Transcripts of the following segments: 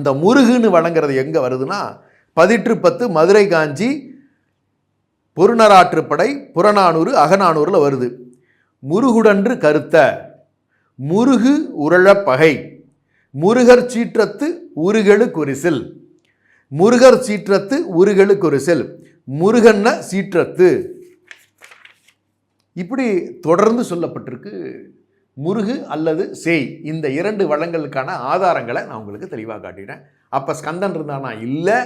அந்த முருகுன்னு வழங்குறது எங்கே வருதுன்னா பதிற்று பத்து மதுரை காஞ்சி பொருணராற்றுப்படை புறநானூறு அகநானூறில் வருது. முருகுடன்று கருத்த முருகு உரழப் பகை முருகர் சீற்றத்து உருகெழு குரிசில் முருகர் சீற்றத்து உருகெழு குரிசில் முருகன்ன சீற்றத்து. இப்படி தொடர்ந்து சொல்லப்பட்டிருக்கு முருகு அல்லது சேய் இந்த இரண்டு வளங்களுக்கான ஆதாரங்களை நான் உங்களுக்கு தெளிவாக காட்டிட்டேன் அப்போ ஸ்கந்தன் இருந்தானா? இல்லை.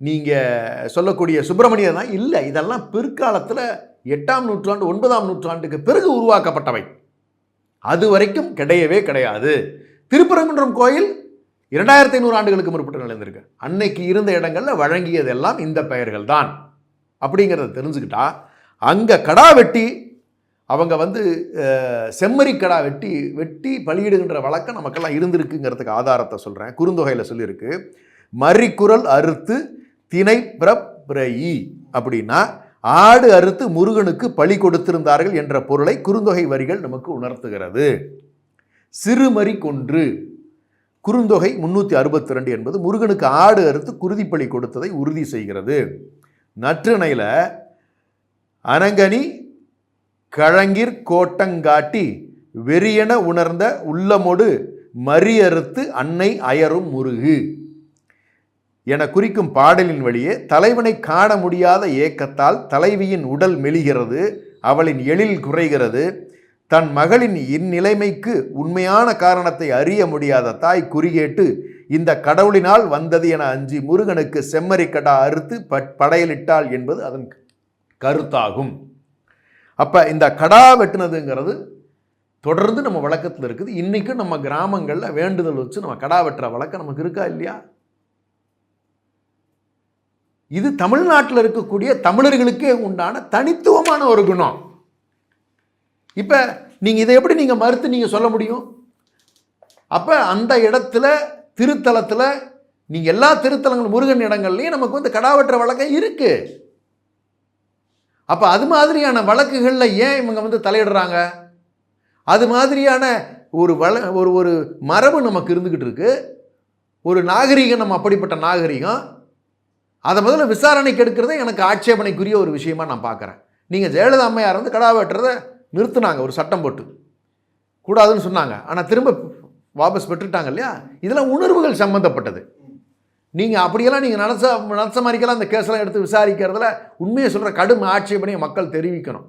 நீங்கள் சொல்லக்கூடிய சுப்பிரமணியர் தான்? இல்லை. இதெல்லாம் பிற்காலத்தில் எட்டாம் நூற்றாண்டு ஒன்பதாம் நூற்றாண்டுக்கு பிறகு உருவாக்கப்பட்டவை. அது வரைக்கும் கிடையவே கிடையாது. திருப்பரங்குன்றம் கோயில் இரண்டாயிரத்தி ஐநூறு ஆண்டுகளுக்கு முற்பட்டு நிலைந்திருக்கு அன்னைக்கு இருந்த இடங்களில் வழங்கியதெல்லாம் இந்த பெயர்கள் தான். அப்படிங்கிறத தெரிஞ்சுக்கிட்டா அங்கே கடா வெட்டி அவங்க வந்து செம்மறிக்கடா வெட்டி வெட்டி பலியிடுகின்ற வழக்கம் நமக்கெல்லாம் இருந்திருக்குங்கிறதுக்கு ஆதாரத்தை சொல்கிறேன் குறுந்தொகையில் சொல்லியிருக்கு. மறிக்குரல் அறுத்து திணை பிரப்ரயி அப்படின்னா ஆடு அறுத்து முருகனுக்கு பலி கொடுத்திருந்தார்கள் என்ற பொருளை குறுந்தொகை வரிகள் நமக்கு உணர்த்துகிறது. சிறுமறி கொன்று. குறுந்தொகை முன்னூற்றி அறுபத்தி ரெண்டு என்பது முருகனுக்கு ஆடு அறுத்து குருதிப்பலி கொடுத்ததை உறுதி செய்கிறது. நற்றிணையில் அனங்கனி கழங்கிற் கோட்டங்காட்டி வெறியென உணர்ந்த உள்ளமொடு மறியறுத்து அன்னை அயரும் முருகு. என குறிக்கும் பாடலின் வழியே தலைவனை காண முடியாத ஏக்கத்தால் தலைவியின் உடல் மெலிகிறது அவளின் எழில் குறைகிறது. தன் மகளின் இந்நிலைமைக்கு உண்மையான காரணத்தை அறிய முடியாத தாய் குறிகேட்டு இந்த கடவுளினால் வந்தது என அஞ்சி முருகனுக்கு செம்மறிக்கடா அறுத்து ப- படையலிட்டாள் என்பது அதன் கருத்தாகும். அப்போ இந்த கடா வெட்டினதுங்கிறது தொடர்ந்து நம்ம வழக்கத்தில் இருக்குது. இன்றைக்கும் நம்ம கிராமங்களில் வேண்டுதல் வச்சு நம்ம கடா வெட்டுற வழக்கம் நமக்கு இருக்கா இல்லையா? இது தமிழ்நாட்டில் இருக்கக்கூடிய தமிழர்களுக்கே உண்டான தனித்துவமான ஒரு குணம். இப்போ நீங்கள் இதை எப்படி நீங்கள் மறுத்து நீங்கள் சொல்ல முடியும்? அப்போ அந்த இடத்துல திருத்தலத்தில் நீங்கள் எல்லா திருத்தலங்கள் முருகன் இடங்கள்லையும் நமக்கு வந்து கடாவற்ற வழக்கம் இருக்குது அப்போ அது மாதிரியான வழக்குகளில் ஏன் இவங்க வந்து தலையிடுறாங்க? அது மாதிரியான ஒரு வள ஒரு ஒரு மரபு நமக்கு இருந்துக்கிட்டு இருக்கு. ஒரு நாகரிகம் நம்ம அப்படிப்பட்ட நாகரிகம். அதை முதல்ல விசாரணைக்கு எடுக்கிறதே எனக்கு ஆட்சேபனைக்குரிய ஒரு விஷயமா நான் பார்க்குறேன் நீங்கள் ஜெயலலிதா அம்மையார் வந்து கடா வெட்டுறதை நிறுத்தினாங்க ஒரு சட்டம் போட்டு. கூடாதுன்னு சொன்னாங்க. ஆனால் திரும்ப வாபஸ் பெற்றுட்டாங்க இல்லையா? இதெல்லாம் உணர்வுகள் சம்மந்தப்பட்டது நீங்கள் அப்படியெல்லாம் நீங்கள் நினச்ச நினச்ச மாதிரிக்கெல்லாம் அந்த கேஸெல்லாம் எடுத்து விசாரிக்கிறதுல உண்மையை சொல்கிற கடும் ஆட்சேபனையை மக்கள் தெரிவிக்கணும்.